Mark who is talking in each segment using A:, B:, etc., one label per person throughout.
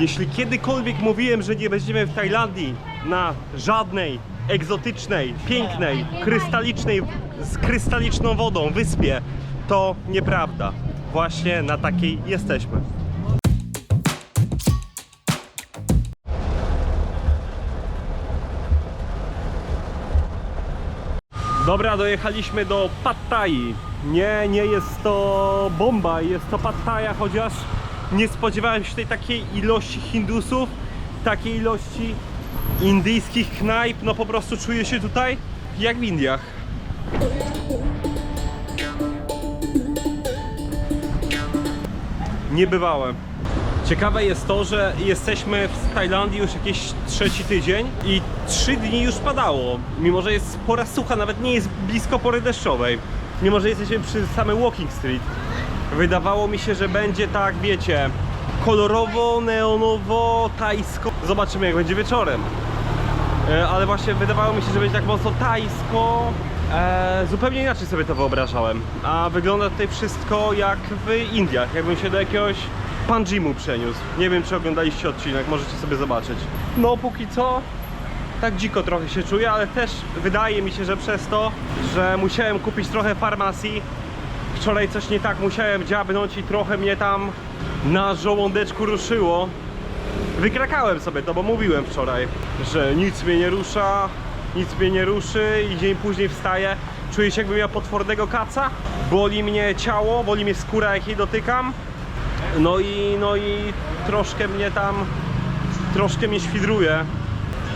A: Jeśli kiedykolwiek mówiłem, że nie będziemy w Tajlandii na żadnej egzotycznej, pięknej, krystalicznej, z krystaliczną wodą wyspie, to nieprawda. Właśnie na takiej jesteśmy. Dobra, dojechaliśmy do Pad Thai. Nie, nie jest to bomba, jest to Thai, chociaż nie spodziewałem się tej takiej ilości Hindusów, takiej ilości indyjskich knajp. No po prostu czuję się tutaj jak w Indiach. Nie bywałem. Ciekawe jest to, że jesteśmy w Tajlandii już jakiś trzeci tydzień i trzy dni już padało. Mimo, że jest pora sucha, nawet nie jest blisko pory deszczowej. Mimo, że jesteśmy przy samym Walking Street. Wydawało mi się, że będzie tak, wiecie, kolorowo, neonowo, tajsko. Zobaczymy jak będzie wieczorem. E, ale właśnie wydawało mi się, że będzie tak mocno tajsko. E, zupełnie inaczej sobie to wyobrażałem. A wygląda tutaj wszystko jak w Indiach, jakbym się do jakiegoś Panjimu przeniósł. Nie wiem, czy oglądaliście odcinek, możecie sobie zobaczyć. No, póki co tak dziko trochę się czuję, ale też wydaje mi się, że przez to, że musiałem kupić trochę farmacji, wczoraj coś nie tak musiałem dziabnąć i trochę mnie tam na żołądeczku ruszyło. Wykrakałem sobie to, bo mówiłem wczoraj, że nic mnie nie rusza, nic mnie nie ruszy i dzień później wstaję. Czuję się jakbym miał potwornego kaca. Boli mnie ciało, boli mnie skóra jak jej dotykam. No i, no i troszkę mnie tam, troszkę mnie świdruje.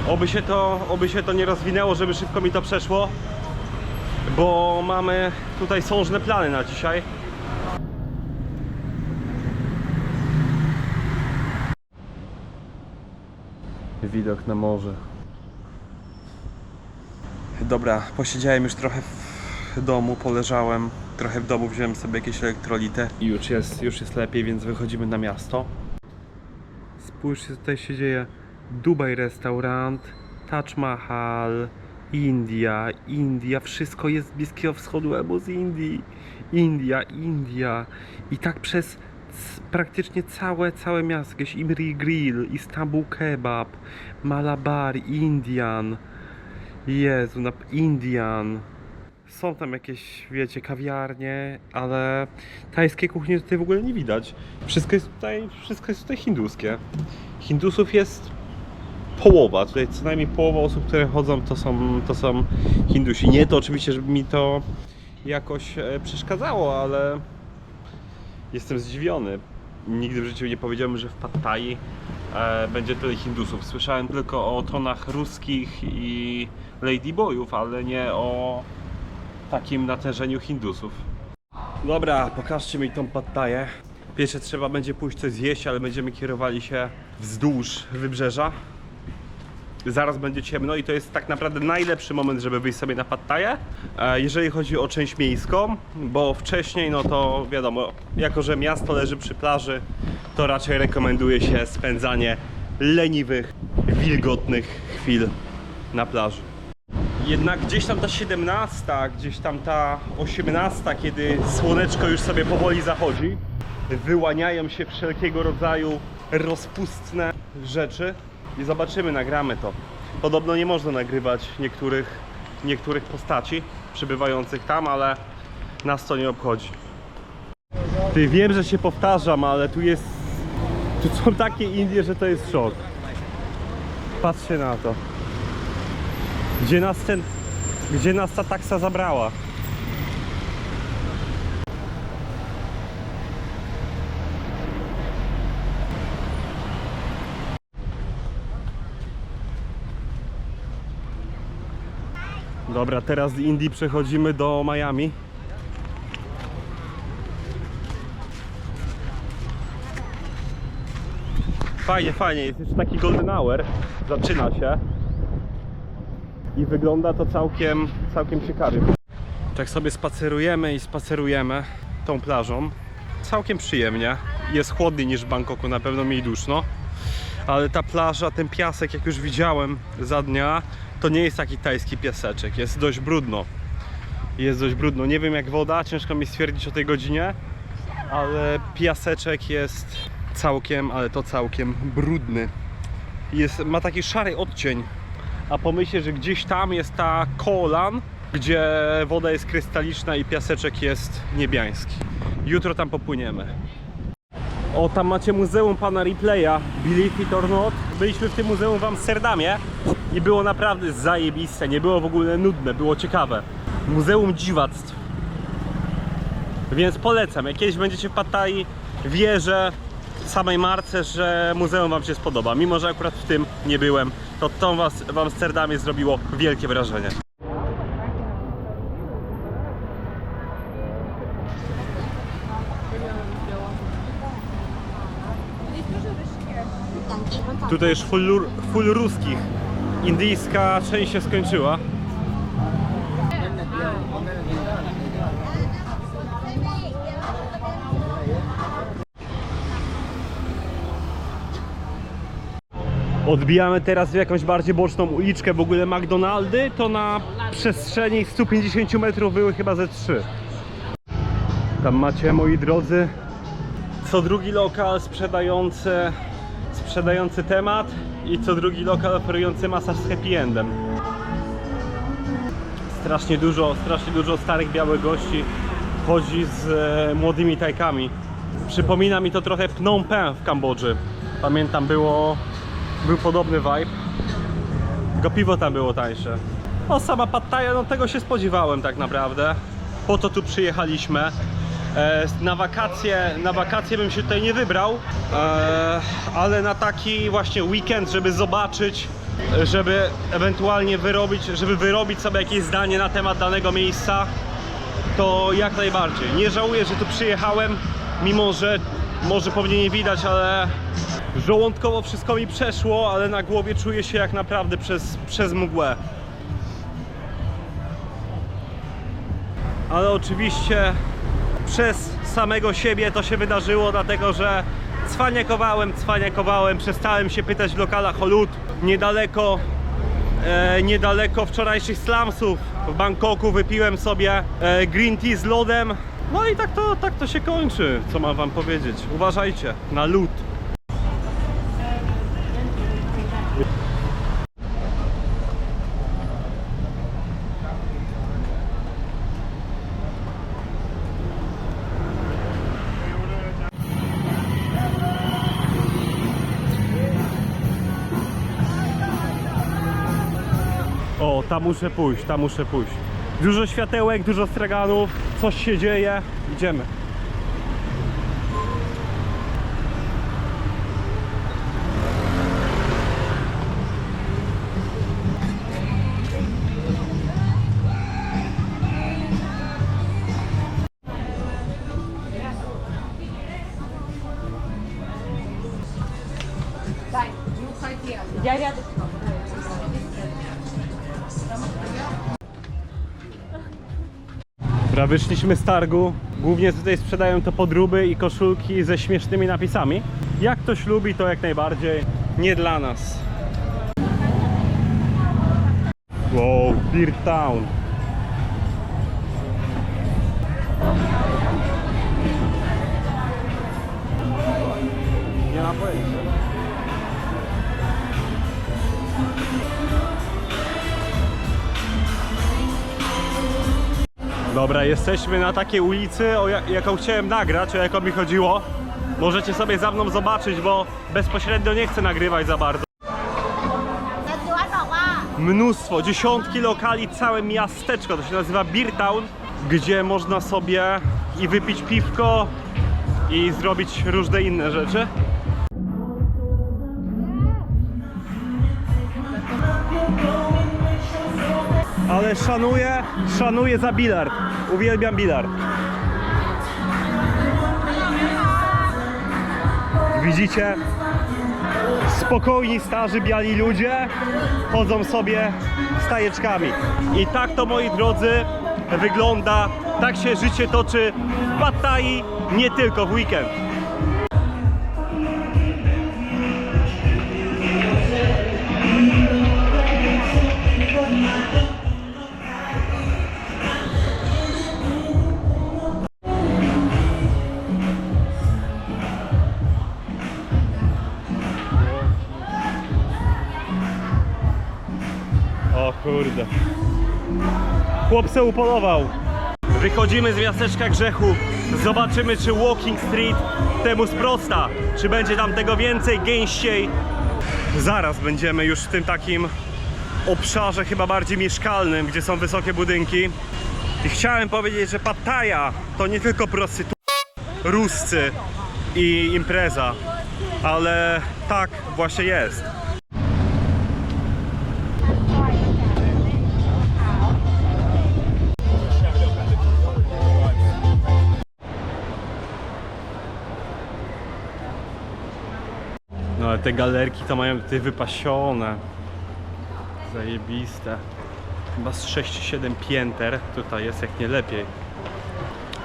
A: Oby się to, oby się to nie rozwinęło, żeby szybko mi to przeszło. Bo mamy tutaj sążne plany na dzisiaj. Widok na morze. Dobra, posiedziałem już trochę w domu, poleżałem. Trochę w domu wziąłem sobie jakieś elektrolity. I już jest, już jest lepiej, więc wychodzimy na miasto. Spójrzcie, co tutaj się dzieje. Dubaj restaurant, Taj Mahal, India, India, wszystko jest z Bliskiego Wschodu albo z Indii. India, India. I tak przez praktycznie całe, całe miasto. Jakieś Imri Grill, Istanbul Kebab, Malabar, Indian. Jezu, na Indian. Są tam jakieś, wiecie, kawiarnie, ale tajskiej kuchni tutaj w ogóle nie widać. Wszystko jest tutaj, wszystko jest tutaj hinduskie. Hindusów jest połowa. Tutaj co najmniej połowa osób, które chodzą, to są, to są Hindusi. Nie to oczywiście, żeby mi to jakoś e, przeszkadzało, ale jestem zdziwiony. Nigdy w życiu nie powiedziałem, że w Pad Thai e, będzie tyle Hindusów. Słyszałem tylko o tonach ruskich i ladyboyów, ale nie o takim natężeniu Hindusów. Dobra, pokażcie mi tą Pad Thaię. Pierwsze trzeba będzie pójść coś zjeść, ale będziemy kierowali się wzdłuż wybrzeża. Zaraz będzie ciemno i to jest tak naprawdę najlepszy moment, żeby wyjść sobie na Pad Thaię, e, jeżeli chodzi o część miejską, bo wcześniej, no to wiadomo, jako że miasto leży przy plaży, to raczej rekomenduje się spędzanie leniwych, wilgotnych chwil na plaży. Jednak gdzieś tam ta 17, gdzieś tam ta 18, kiedy słoneczko już sobie powoli zachodzi, wyłaniają się wszelkiego rodzaju rozpustne rzeczy i zobaczymy, nagramy to. Podobno nie można nagrywać niektórych, niektórych postaci przybywających tam, ale nas to nie obchodzi. Ty wiem, że się powtarzam, ale tu jest. Tu są takie Indie, że to jest szok. Patrzcie na to. Gdzie nas ten. Gdzie nas ta taksa zabrała? Dobra, teraz z Indii przechodzimy do Miami. Fajnie, fajnie, jest jeszcze taki golden hour, zaczyna się i wygląda to całkiem, całkiem ciekawie. Tak sobie spacerujemy i spacerujemy tą plażą. Całkiem przyjemnie. Jest chłodniej niż w Bangkoku, na pewno mniej duszno. Ale ta plaża, ten piasek, jak już widziałem za dnia, to nie jest taki tajski piaseczek. Jest dość brudno. Jest dość brudno. Nie wiem jak woda, ciężko mi stwierdzić o tej godzinie, ale piaseczek jest całkiem, ale to całkiem brudny. Jest, ma taki szary odcień. A pomyślcie, że gdzieś tam jest ta kolan, gdzie woda jest krystaliczna i piaseczek jest niebiański. Jutro tam popłyniemy. O, tam macie muzeum pana Ripley'a, Believe it or not. Byliśmy w tym muzeum w Amsterdamie i było naprawdę zajebiste, nie było w ogóle nudne, było ciekawe. Muzeum dziwactw. Więc polecam, jak kiedyś będziecie w Pattaya, wierzę samej marce, że muzeum wam się spodoba. Mimo, że akurat w tym nie byłem, to to was w Amsterdamie zrobiło wielkie wrażenie. Tutaj już full, full ruskich. Indyjska część się skończyła. Odbijamy teraz w jakąś bardziej boczną uliczkę. W ogóle McDonaldy to na przestrzeni 150 metrów były chyba ze trzy. Tam macie, moi drodzy, co drugi lokal sprzedający, sprzedający temat i co drugi lokal oferujący masaż z happy endem. Strasznie dużo, strasznie dużo starych białych gości chodzi z e, młodymi tajkami. Przypomina mi to trochę Phnom Penh w Kambodży. Pamiętam, było, był podobny vibe. Tylko piwo tam było tańsze. O, sama Pattaja, no tego się spodziewałem tak naprawdę. Po to tu przyjechaliśmy. E, na wakacje, na wakacje bym się tutaj nie wybrał, e, ale na taki właśnie weekend, żeby zobaczyć, żeby ewentualnie wyrobić, żeby wyrobić sobie jakieś zdanie na temat danego miejsca, to jak najbardziej. Nie żałuję, że tu przyjechałem, mimo że może pewnie nie widać, ale żołądkowo wszystko mi przeszło, ale na głowie czuję się jak naprawdę przez, przez mgłę. Ale oczywiście przez samego siebie to się wydarzyło, dlatego że cwaniakowałem, cwaniakowałem, przestałem się pytać w lokalach o lód. Niedaleko, e, niedaleko wczorajszych slumsów w Bangkoku wypiłem sobie e, green tea z lodem. No i tak to, tak to się kończy, co mam wam powiedzieć. Uważajcie na lód. Tam muszę pójść, tam muszę pójść. Dużo światełek, dużo straganów, coś się dzieje. Idziemy. Wyszliśmy z targu. Głównie tutaj sprzedają to podróby i koszulki ze śmiesznymi napisami. Jak ktoś lubi, to jak najbardziej. Nie dla nas. Wow, Beer Town. Dobra, jesteśmy na takiej ulicy, o jak, jaką chciałem nagrać, o jaką mi chodziło. Możecie sobie za mną zobaczyć, bo bezpośrednio nie chcę nagrywać za bardzo. Mnóstwo, dziesiątki lokali, całe miasteczko, to się nazywa Beer Town, gdzie można sobie i wypić piwko i zrobić różne inne rzeczy. Ale szanuję, szanuję za bilard. Uwielbiam bilard. Widzicie? spokojni, starzy, biali ludzie chodzą sobie stajeczkami. I tak to, moi drodzy, wygląda, tak się życie toczy w Pattai, nie tylko w weekend. Chłop se upolował. Wychodzimy z miasteczka grzechu. Zobaczymy, czy Walking Street temu sprosta. Czy będzie tam tego więcej, gęściej. Zaraz będziemy już w tym takim obszarze chyba bardziej mieszkalnym, gdzie są wysokie budynki. I chciałem powiedzieć, że Pattaja to nie tylko prostytucja, ruscy i impreza, ale tak właśnie jest. No ale te galerki to mają tutaj wypasione. Zajebiste. Chyba z 6-7 pięter tutaj jest jak nie lepiej.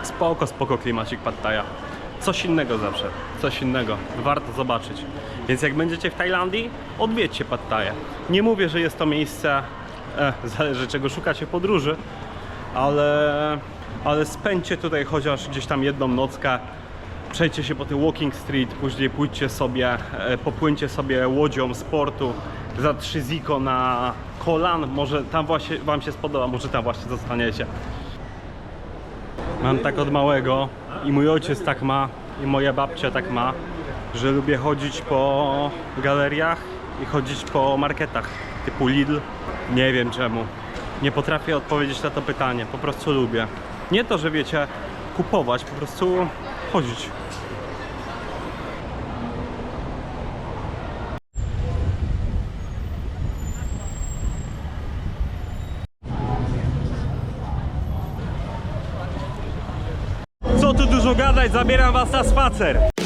A: Spoko, spoko klimacik Pattaja. Coś innego zawsze, coś innego. Warto zobaczyć. Więc jak będziecie w Tajlandii, odwiedźcie Pattaję. Nie mówię, że jest to miejsce, e, zależy czego szukacie podróży, ale, ale spędźcie tutaj chociaż gdzieś tam jedną nockę. Przejdźcie się po tym Walking Street, później pójdźcie sobie, e, popłyńcie sobie łodzią z portu za 3 ziko na Kolan. Może tam właśnie Wam się spodoba, może tam właśnie zostaniecie. Mam tak od małego i mój ojciec tak ma i moja babcia tak ma, że lubię chodzić po galeriach i chodzić po marketach typu Lidl. Nie wiem czemu. Nie potrafię odpowiedzieć na to pytanie, po prostu lubię. Nie to, że wiecie, kupować, po prostu chodzić. Co tu dużo gadać, zabieram was na spacer.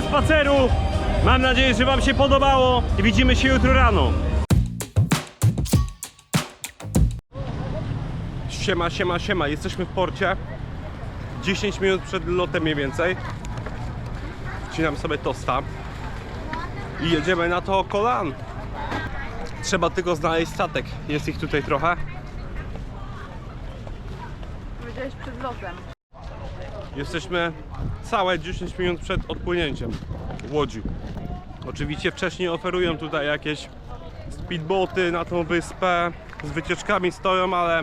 A: Ze spaceru. Mam nadzieję, że Wam się podobało i widzimy się jutro rano. Siema, siema, siema. Jesteśmy w porcie. 10 minut przed lotem mniej więcej. Wcinam sobie tosta. I jedziemy na to kolan. Trzeba tylko znaleźć statek. Jest ich tutaj trochę.
B: gdzieś przed lotem.
A: Jesteśmy całe 10 minut przed odpłynięciem łodzi. Oczywiście wcześniej oferują tutaj jakieś speedboty na tą wyspę, z wycieczkami stoją, ale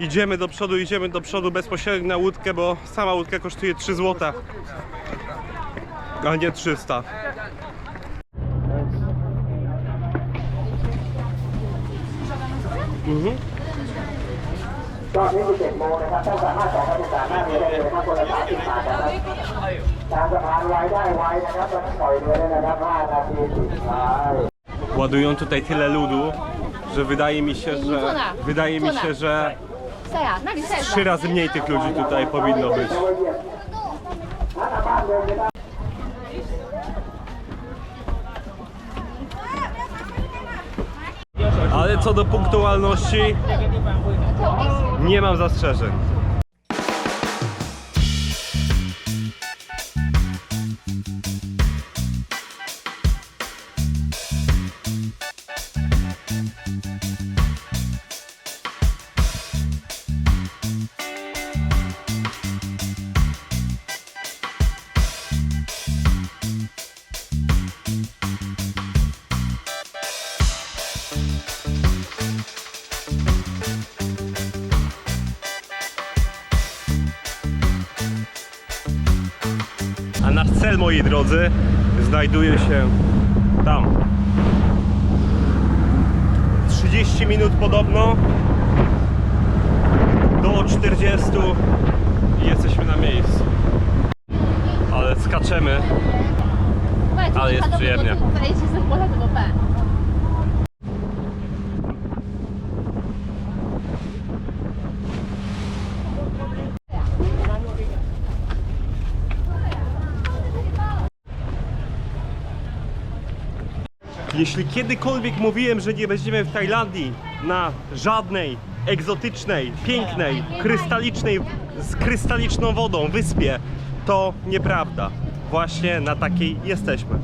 A: idziemy do przodu, idziemy do przodu bezpośrednio na łódkę, bo sama łódka kosztuje 3 zł, a nie 300. Mhm.
C: รอบนี้คือเจ็ดโมงนะครับท่านสามารถสองพันสามารถเรียนได้เลยนะครับคนละสามสิบบาทนะครับตามสะพานไว้ได้ไว้นะครับตอนนี้ปล่อยเลยนะครับห้านาทีสุดท้าย
A: Ładują tutaj tyle ludu, że wydaje mi się, że wydaje mi się, że trzy razy mniej tych ludzi tutaj powinno być. Co do punktualności, nie mam zastrzeżeń. moi drodzy, znajduje się tam. 30 minut podobno do 40 i jesteśmy na miejscu. Ale skaczemy. Ale jest przyjemnie. Jeśli kiedykolwiek mówiłem, że nie będziemy w Tajlandii na żadnej egzotycznej, pięknej, krystalicznej, z krystaliczną wodą wyspie, to nieprawda. Właśnie na takiej jesteśmy.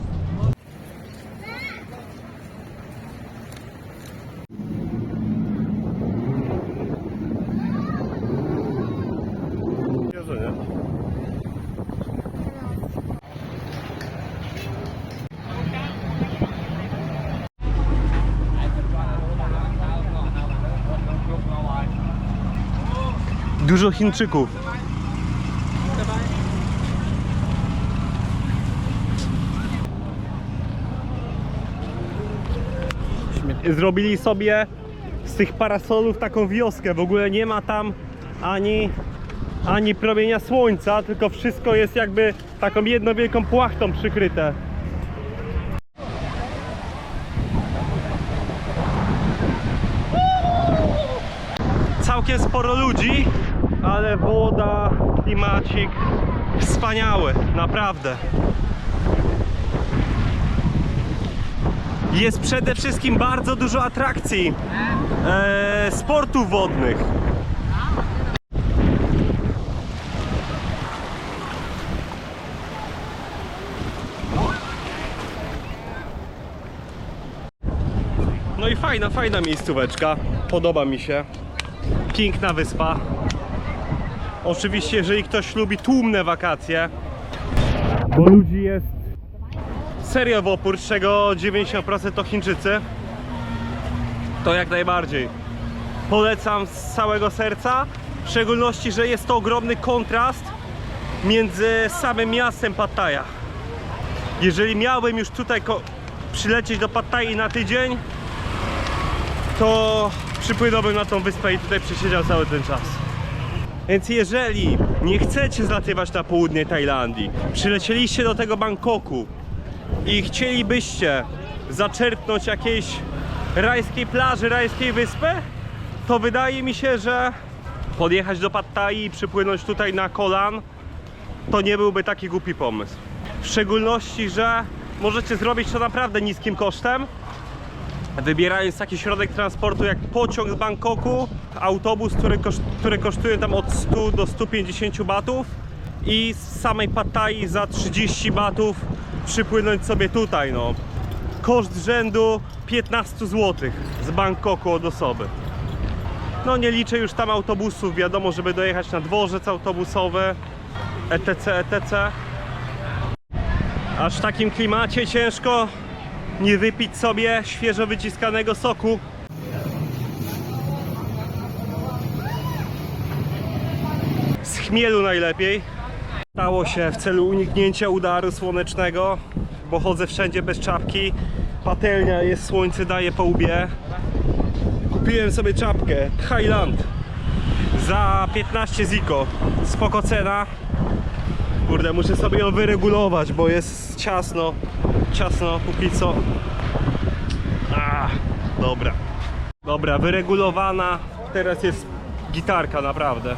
A: Dużo Chińczyków. Zrobili sobie z tych parasolów taką wioskę. W ogóle nie ma tam ani, ani promienia słońca, tylko wszystko jest jakby taką jedną wielką płachtą przykryte. całkiem sporo ludzi, ale woda, klimacik wspaniały, naprawdę. Jest przede wszystkim bardzo dużo atrakcji e, sportów wodnych. No i fajna, fajna miejscóweczka. Podoba mi się piękna wyspa. Oczywiście, jeżeli ktoś lubi tłumne wakacje, bo ludzi jest serio w opór, z czego 90% to Chińczycy, to jak najbardziej. Polecam z całego serca, w szczególności, że jest to ogromny kontrast między samym miastem Pattaja. Jeżeli miałbym już tutaj przylecieć do Pattai na tydzień, to przypłynąłbym na tą wyspę i tutaj przesiedział cały ten czas. Więc jeżeli nie chcecie zlatywać na południe Tajlandii, przylecieliście do tego Bangkoku i chcielibyście zaczerpnąć jakiejś rajskiej plaży, rajskiej wyspy, to wydaje mi się, że podjechać do Pattai i przypłynąć tutaj na Kolan to nie byłby taki głupi pomysł. W szczególności, że możecie zrobić to naprawdę niskim kosztem, wybierając taki środek transportu jak pociąg z Bangkoku, autobus, który, który kosztuje tam od 100 do 150 batów i z samej Pattai za 30 batów przypłynąć sobie tutaj, no. Koszt rzędu 15 zł z Bangkoku od osoby. No nie liczę już tam autobusów, wiadomo, żeby dojechać na dworzec autobusowy, etc., etc. Aż w takim klimacie ciężko nie wypić sobie świeżo wyciskanego soku. Chmielu najlepiej. Stało się w celu uniknięcia udaru słonecznego, bo chodzę wszędzie bez czapki. Patelnia jest, słońce daje po łbie. Kupiłem sobie czapkę Highland za 15 ziko. Spoko cena. Kurde, muszę sobie ją wyregulować, bo jest ciasno. Ciasno póki co. A, dobra. Dobra, wyregulowana. Teraz jest gitarka naprawdę.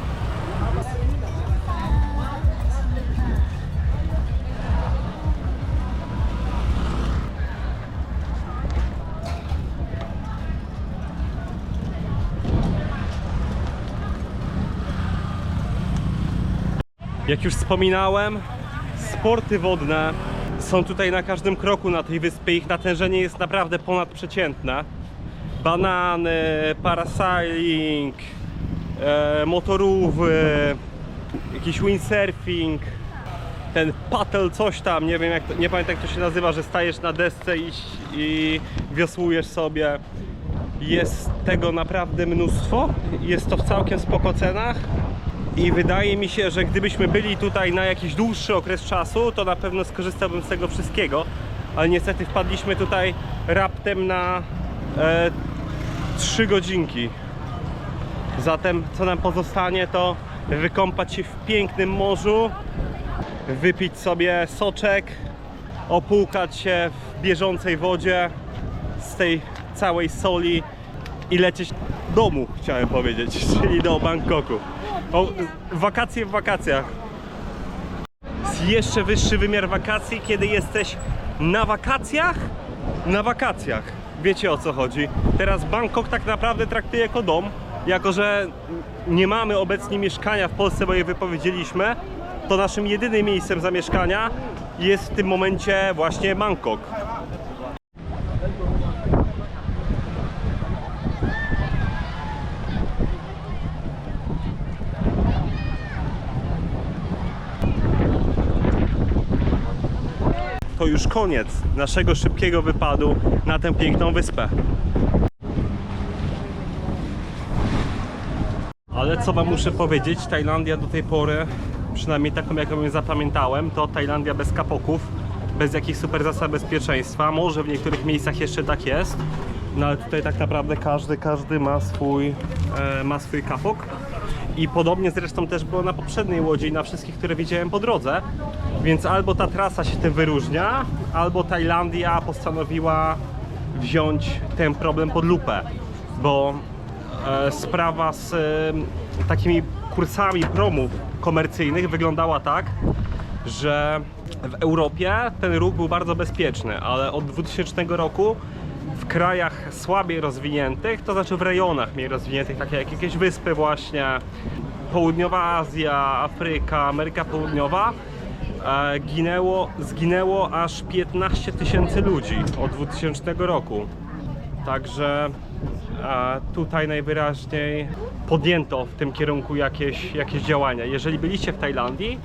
A: Jak już wspominałem, sporty wodne są tutaj na każdym kroku na tej wyspie. Ich natężenie jest naprawdę ponadprzeciętne. Banany, parasailing, e, motorówy, jakiś windsurfing, ten paddle coś tam, nie wiem jak to, nie pamiętam jak to się nazywa, że stajesz na desce i, i wiosłujesz sobie. Jest tego naprawdę mnóstwo. Jest to w całkiem spoko cenach. I wydaje mi się, że gdybyśmy byli tutaj na jakiś dłuższy okres czasu, to na pewno skorzystałbym z tego wszystkiego. Ale niestety wpadliśmy tutaj raptem na e, 3 godzinki. Zatem co nam pozostanie to wykąpać się w pięknym morzu, wypić sobie soczek, opłukać się w bieżącej wodzie z tej całej soli i lecieć do domu, chciałem powiedzieć, czyli do Bangkoku. O, wakacje w wakacjach. Jeszcze wyższy wymiar wakacji, kiedy jesteś na wakacjach, na wakacjach. Wiecie o co chodzi. Teraz Bangkok tak naprawdę traktuje jako dom, jako że nie mamy obecnie mieszkania w Polsce, bo je wypowiedzieliśmy, to naszym jedynym miejscem zamieszkania jest w tym momencie właśnie Bangkok. To już koniec naszego szybkiego wypadu na tę piękną wyspę. Ale co wam muszę powiedzieć, Tajlandia do tej pory, przynajmniej taką jaką ją zapamiętałem, to Tajlandia bez kapoków, bez jakichś super zasad bezpieczeństwa. Może w niektórych miejscach jeszcze tak jest, no ale tutaj tak naprawdę każdy, każdy ma swój, e, ma swój kapok. I podobnie zresztą też było na poprzedniej łodzi i na wszystkich, które widziałem po drodze. Więc albo ta trasa się tym wyróżnia, albo Tajlandia postanowiła wziąć ten problem pod lupę. Bo e, sprawa z e, takimi kursami promów komercyjnych wyglądała tak, że w Europie ten ruch był bardzo bezpieczny, ale od 2000 roku w krajach słabiej rozwiniętych, to znaczy w rejonach mniej rozwiniętych, takie jak jakieś wyspy właśnie, południowa Azja, Afryka, Ameryka Południowa, e, ginęło, zginęło aż 15 tysięcy ludzi od 2000 roku. Także e, tutaj najwyraźniej podjęto w tym kierunku jakieś, jakieś działania. Jeżeli byliście w Tajlandii,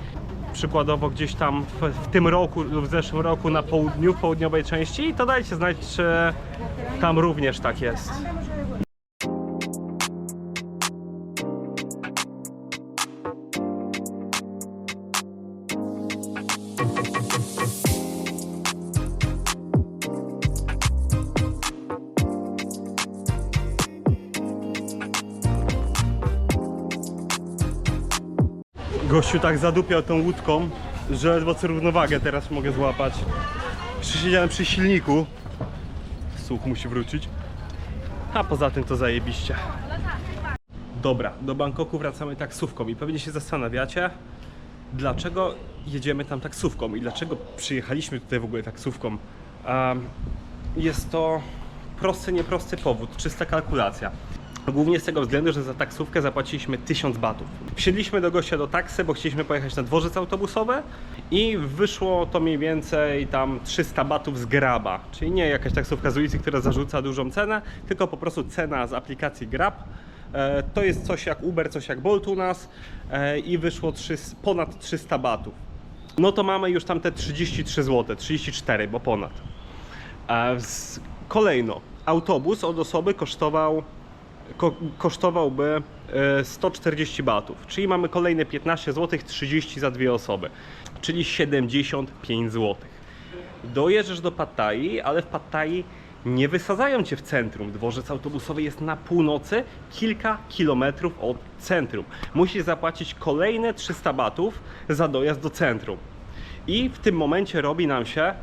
A: przykładowo gdzieś tam w, w tym roku lub w zeszłym roku na południu, w południowej części, to dajcie znać, czy tam również tak jest. Gościu tak zadupiał tą łódką, że ledwo co równowagę teraz mogę złapać. Przysiedziałem przy silniku. Słuch musi wrócić. A poza tym to zajebiście. Dobra, do Bangkoku wracamy taksówką i pewnie się zastanawiacie, dlaczego jedziemy tam taksówką i dlaczego przyjechaliśmy tutaj w ogóle taksówką. Jest to prosty, nieprosty powód, czysta kalkulacja. Głównie z tego względu, że za taksówkę zapłaciliśmy 1000 batów. Wsiedliśmy do gościa do taksy, bo chcieliśmy pojechać na dworzec autobusowy i wyszło to mniej więcej tam 300 batów z graba. Czyli nie jakaś taksówka z ulicy, która zarzuca dużą cenę, tylko po prostu cena z aplikacji Grab E, to jest coś jak Uber, coś jak Bolt u nas e, i wyszło 3, ponad 300 batów. No to mamy już tam te 33 zł, 34, bo ponad. E, Kolejno, autobus od osoby kosztował, ko, kosztowałby e, 140 batów, czyli mamy kolejne 15 zł, 30 za dwie osoby, czyli 75 zł. Dojeżdżasz do Pattai, ale w Pattai nie wysadzają cię w centrum. Dworzec autobusowy jest na północy, kilka kilometrów od centrum. Musisz zapłacić kolejne 300 batów za dojazd do centrum. I w tym momencie robi nam się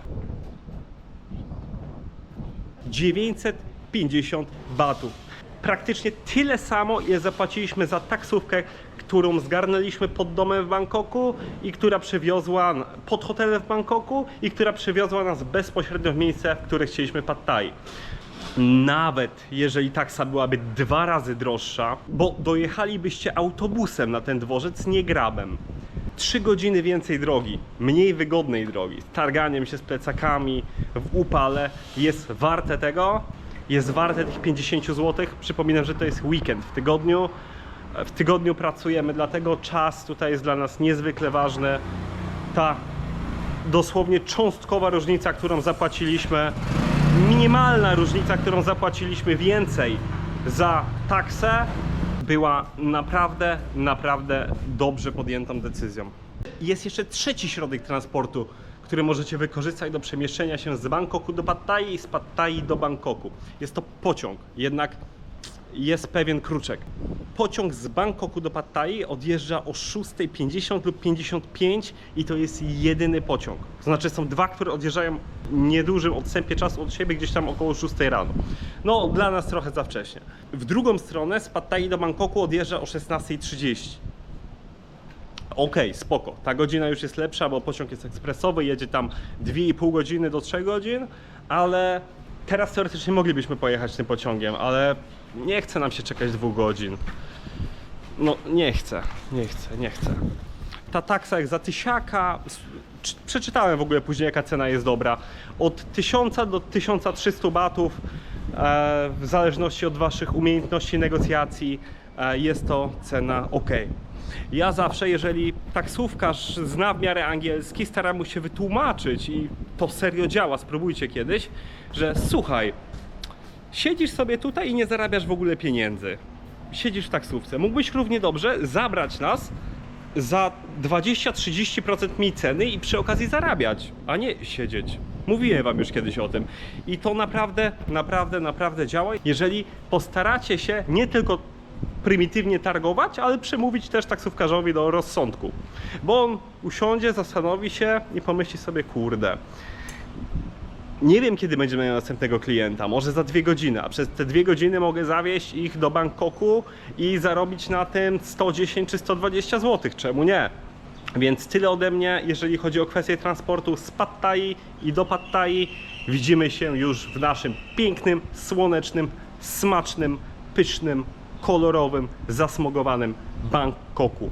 A: 950 batów. Praktycznie tyle samo, ile zapłaciliśmy za taksówkę, którą zgarnęliśmy pod domem w Bangkoku i która przywiozła pod hotelem w Bangkoku i która przywiozła nas bezpośrednio w miejsce, w które chcieliśmy Pad Thai. Nawet jeżeli taksa byłaby dwa razy droższa, bo dojechalibyście autobusem na ten dworzec, nie grabem. Trzy godziny więcej drogi, mniej wygodnej drogi, z targaniem się z plecakami w upale jest warte tego, jest warte tych 50 zł. Przypominam, że to jest weekend w tygodniu. W tygodniu pracujemy, dlatego czas tutaj jest dla nas niezwykle ważny. Ta dosłownie cząstkowa różnica, którą zapłaciliśmy, minimalna różnica, którą zapłaciliśmy więcej za taksę, była naprawdę, naprawdę dobrze podjętą decyzją. Jest jeszcze trzeci środek transportu, który możecie wykorzystać do przemieszczenia się z Bangkoku do Pattai i z Pattai do Bangkoku. Jest to pociąg, jednak jest pewien kruczek. Pociąg z Bangkoku do Pattai odjeżdża o 6.50 lub 55 i to jest jedyny pociąg. To znaczy są dwa, które odjeżdżają w niedużym odstępie czasu od siebie, gdzieś tam około 6 rano. No, dla nas trochę za wcześnie. W drugą stronę z Pattai do Bangkoku odjeżdża o 16.30. Okej, spoko. Ta godzina już jest lepsza, bo pociąg jest ekspresowy, jedzie tam 2,5 godziny do 3 godzin, ale teraz teoretycznie moglibyśmy pojechać tym pociągiem, ale nie chce nam się czekać dwóch godzin. No, nie chcę, nie chcę, nie chcę. Ta taksa jak za tysiaka, przeczytałem w ogóle później jaka cena jest dobra, od 1000 do 1300 batów, e, w zależności od waszych umiejętności negocjacji, e, jest to cena ok. Ja zawsze, jeżeli taksówkarz zna w miarę angielski, staram mu się wytłumaczyć i to serio działa, spróbujcie kiedyś, że słuchaj, siedzisz sobie tutaj i nie zarabiasz w ogóle pieniędzy. Siedzisz w taksówce. Mógłbyś równie dobrze zabrać nas za 20-30% mniej ceny i przy okazji zarabiać, a nie siedzieć. Mówiłem wam już kiedyś o tym. I to naprawdę, naprawdę, naprawdę działa. Jeżeli postaracie się nie tylko prymitywnie targować, ale przemówić też taksówkarzowi do rozsądku. Bo on usiądzie, zastanowi się i pomyśli sobie, kurde, nie wiem, kiedy będziemy mieli następnego klienta, może za dwie godziny, a przez te dwie godziny mogę zawieźć ich do Bangkoku i zarobić na tym 110 czy 120 zł. Czemu nie? Więc tyle ode mnie, jeżeli chodzi o kwestię transportu z Pad Thai i do Pad Thai. Widzimy się już w naszym pięknym, słonecznym, smacznym, pysznym, kolorowym, zasmogowanym Bangkoku.